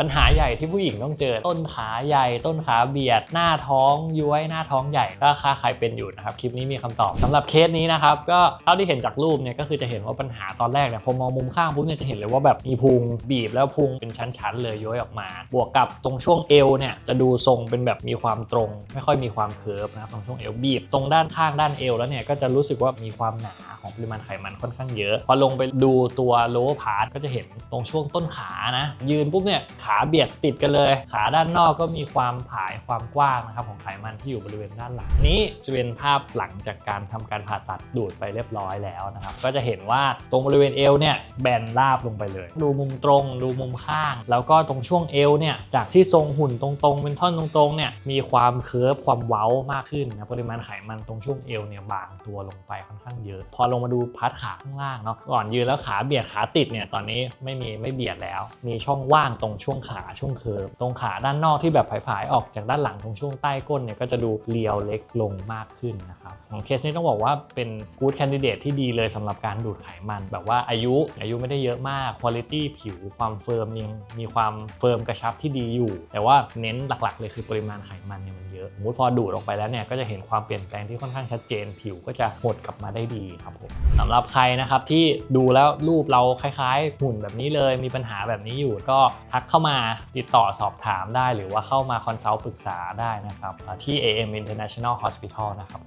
ปัญหาใหญ่ที่ผู้หญิงต้องเจอต้นขาใหญ่ ต้นขาเบียด หน้าท้องย้วยหน้าท้องใหญ่ก็ค่าใครเป็นอยู่นะครับ คลิปนี้มีคำตอบสำหรับเคสนี้นะครับ ก็เท่าที่เห็นจากรูปเนี่ยก็คือจะเห็นว่าปัญหาตอนแรกเนี่ยพอมองมุมข้างปุ๊บเนี่ยจะเห็นเลยว่าแบบมีพุงบีบแล้วพุงเป็นชั้นๆ เลยย้อยออกมา บวกกับตรงช่วงเอวเนี่ยจะดูทรงเป็นแบบมีความตรง ไม่ค่อยมีความเคิร์ฟนะครับตรงช่วงเอวบีบ ตรงด้านข้างด้านเอวแล้วเนี่ยก็จะรู้สึกว่ามีความหนา ของปริมาณไขมันค่อนข้างเยอะ พอลงไปดูตัว lower part ก็จะเห็นตรงช่วงต้นขานะ ยืนปุ๊บเนี่ยขาเบียดติดกันเลย ขาด้านนอกก็มีความผายความกว้างนะครับของไขมันที่อยู่บริเวณด้านหลังนี้จะเป็นภาพหลังจากการทำการผ่าตัดดูดไปเรียบร้อยแล้วนะครับก็จะเห็นว่าตรงบริเวณเอวเนี่ยแบนราบลงไปเลย ดูมุมตรงดูมุมข้าง แล้วก็ตรงช่วงเอวเนี่ยจากที่ทรงหุ่นตรงๆ เป็นท่อนตรงๆเนี่ยมีความเคิร์ฟความเว้ามากขึ้นนะปริมาณไขมันตรงช่วงเอวเนี่ยบางตัวลงไปค่อนข้างเยอะพอลงมาดูพาร์ทขาข้างล่างเนาะก่อนยืนแล้วขาเบียดขาติดเนี่ยตอนนี้ไม่มีไม่เบียดแล้ว มีช่องว่างตรงช่วงขาช่วงเคิร์ฟตรงขาด้านนอกที่แบบผายๆออกจากด้านหลังตรงช่วงใต้ก้นเนี่ยก็จะดูเรียวเล็กลงมากขึ้นนะครับของเคสนี้ต้องบอกว่าเป็นกู๊ดแคนดิเดตที่ดีเลยสำหรับการดูดไขมัน แบบว่าอายุอายุไม่ได้เยอะมากคุณภาพผิวความเฟิร์มยังมีความเฟิร์มกระชับที่ดีอยู่ แต่ว่าเน้นหลักๆ เลยคือปริมาณไขมันเนี่ยมัน สมมติพอดูดออกไปแล้วเนี่ยก็จะเห็นความเปลี่ยนแปลงที่ค่อนข้างชัดเจน ผิวก็จะหดกลับมาได้ดีครับผมสำหรับใครนะครับที่ดูแล้วรูปเราคล้ายๆ หุ่นแบบนี้เลย มีปัญหาแบบนี้อยู่ก็ทักเข้ามาติดต่อสอบถามได้ หรือว่าเข้ามาคอนซัลท์ปรึกษาได้นะครับที่ AM International Hospital นะครับ